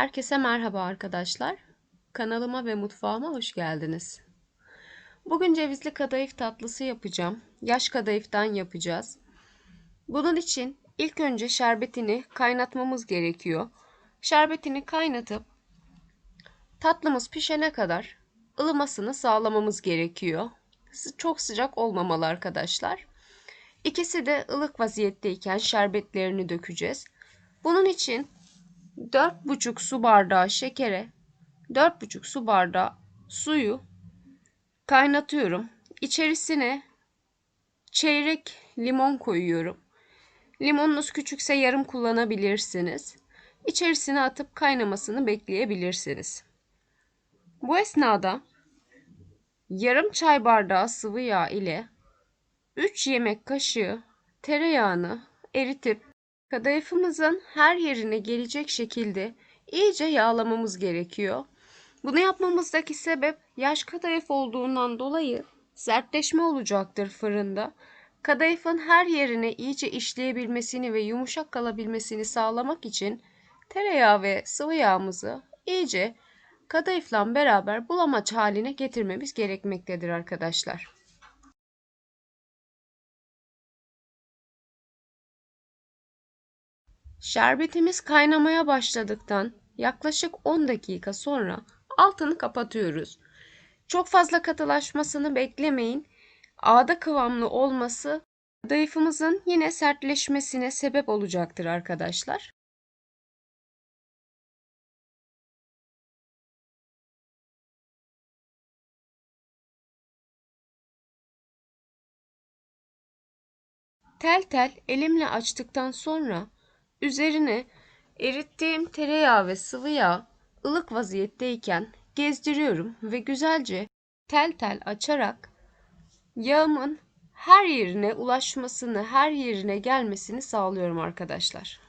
Herkese merhaba arkadaşlar. Kanalıma ve mutfağıma hoş geldiniz. Bugün cevizli kadayıf tatlısı yapacağım. Yaş kadayıftan yapacağız. Bunun için ilk önce şerbetini kaynatmamız gerekiyor. Şerbetini kaynatıp tatlımız pişene kadar ılımasını sağlamamız gerekiyor. Çok sıcak olmamalı arkadaşlar. İkisi de ılık vaziyetteyken şerbetlerini dökeceğiz. Bunun için 4,5 su bardağı şekere 4,5 su bardağı suyu kaynatıyorum. İçerisine çeyrek limon koyuyorum. Limonunuz küçükse yarım kullanabilirsiniz. İçerisine atıp kaynamasını bekleyebilirsiniz. Bu esnada yarım çay bardağı sıvı yağ ile 3 yemek kaşığı tereyağını eritip kadayıfımızın her yerine gelecek şekilde iyice yağlamamız gerekiyor. Bunu yapmamızdaki sebep yaş kadayıf olduğundan dolayı sertleşme olacaktır fırında. Kadayıfın her yerine iyice işleyebilmesini ve yumuşak kalabilmesini sağlamak için tereyağı ve sıvı yağımızı iyice kadayıfla beraber bulamaç haline getirmemiz gerekmektedir arkadaşlar. Şerbetimiz kaynamaya başladıktan yaklaşık 10 dakika sonra altını kapatıyoruz. Çok fazla katılaşmasını beklemeyin. Ağda kıvamlı olması kadayıfımızın yine sertleşmesine sebep olacaktır arkadaşlar. Tel tel elimle açtıktan sonra üzerine erittiğim tereyağı ve sıvı yağ ılık vaziyetteyken gezdiriyorum ve güzelce tel tel açarak yağımın her yerine ulaşmasını, her yerine gelmesini sağlıyorum arkadaşlar.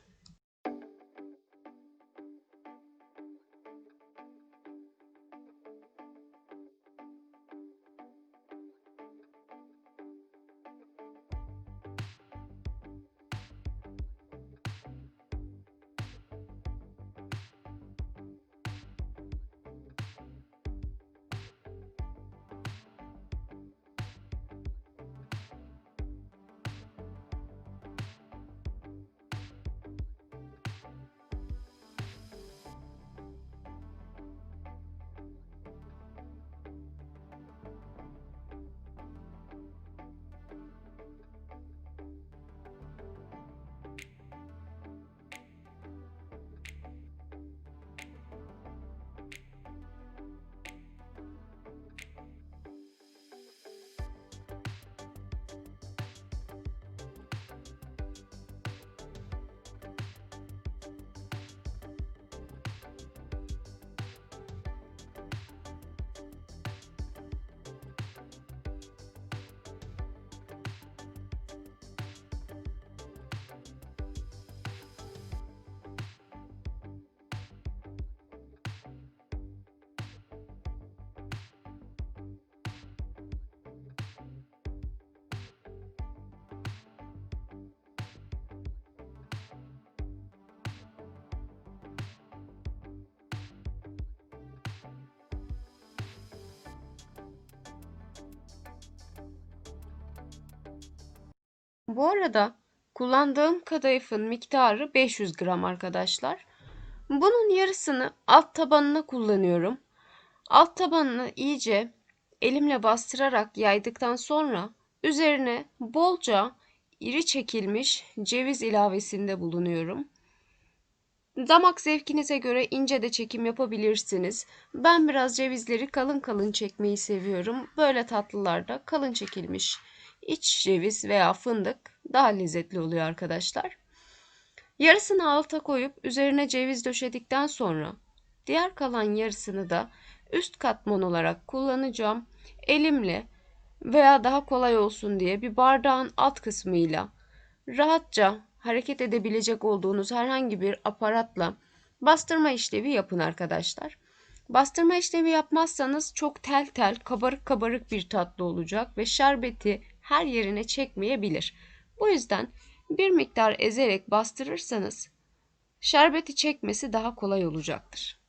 Bu arada kullandığım kadayıfın miktarı 500 gram arkadaşlar. Bunun yarısını alt tabanına kullanıyorum. Alt tabanını iyice elimle bastırarak yaydıktan sonra üzerine bolca iri çekilmiş ceviz ilavesinde bulunuyorum. Damak zevkinize göre ince de çekim yapabilirsiniz. Ben biraz cevizleri kalın kalın çekmeyi seviyorum. Böyle tatlılarda kalın çekilmiş iç ceviz veya fındık daha lezzetli oluyor arkadaşlar. Yarısını alta koyup üzerine ceviz döşedikten sonra diğer kalan yarısını da üst katman olarak kullanacağım. Elimle veya daha kolay olsun diye bir bardağın alt kısmıyla rahatça hareket edebilecek olduğunuz herhangi bir aparatla bastırma işlevi yapın arkadaşlar. Bastırma işlemi yapmazsanız çok tel tel kabarık kabarık bir tatlı olacak ve şerbeti her yerine çekmeyebilir. Bu yüzden bir miktar ezerek bastırırsanız şerbeti çekmesi daha kolay olacaktır.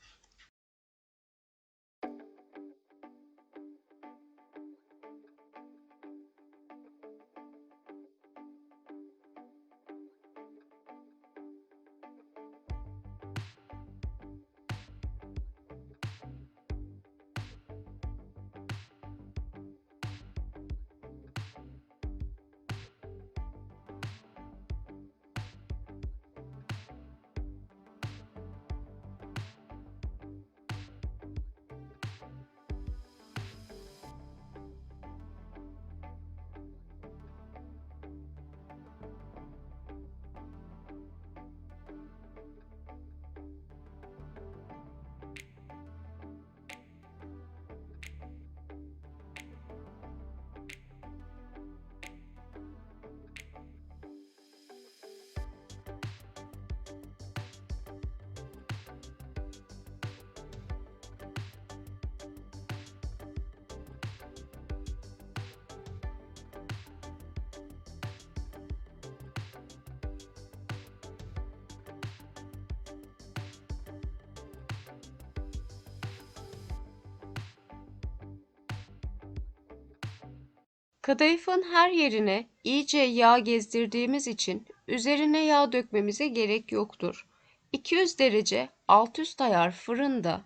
Kadayıfın her yerine iyice yağ gezdirdiğimiz için üzerine yağ dökmemize gerek yoktur. 200 derece alt üst ayar fırında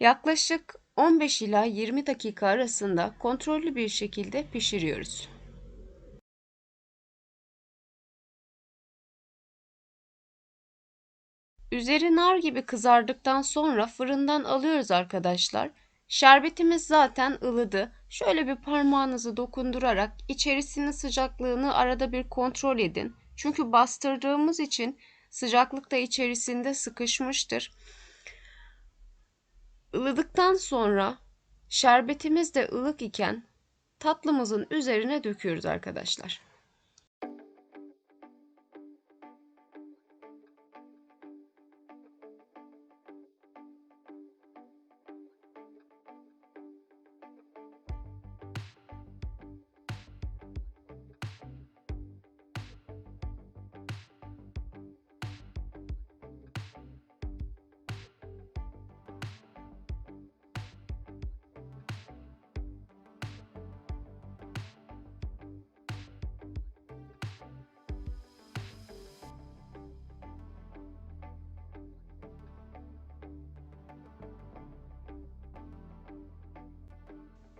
yaklaşık 15 ila 20 dakika arasında kontrollü bir şekilde pişiriyoruz. Üzeri nar gibi kızardıktan sonra fırından alıyoruz arkadaşlar. Şerbetimiz zaten ılıdı. Şöyle bir parmağınızı dokundurarak içerisinin sıcaklığını arada bir kontrol edin. Çünkü bastırdığımız için sıcaklık da içerisinde sıkışmıştır. Ilıdıktan sonra şerbetimiz de ılık iken tatlımızın üzerine döküyoruz arkadaşlar.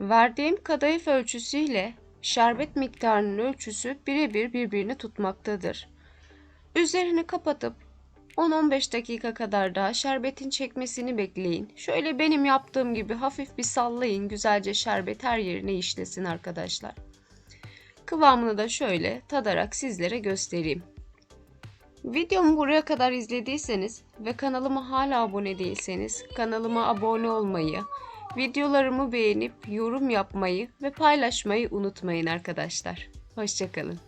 Verdiğim kadayıf ölçüsüyle şerbet miktarının ölçüsü birebir birbirini tutmaktadır. Üzerini kapatıp 10-15 dakika kadar daha şerbetin çekmesini bekleyin. Şöyle benim yaptığım gibi hafif bir sallayın. Güzelce şerbet her yerine işlesin arkadaşlar. Kıvamını da şöyle tadarak sizlere göstereyim. Videomu buraya kadar izlediyseniz ve kanalıma hala abone değilseniz kanalıma abone olmayı, Videolarımı beğenip yorum yapmayı ve paylaşmayı unutmayın arkadaşlar. Hoşçakalın.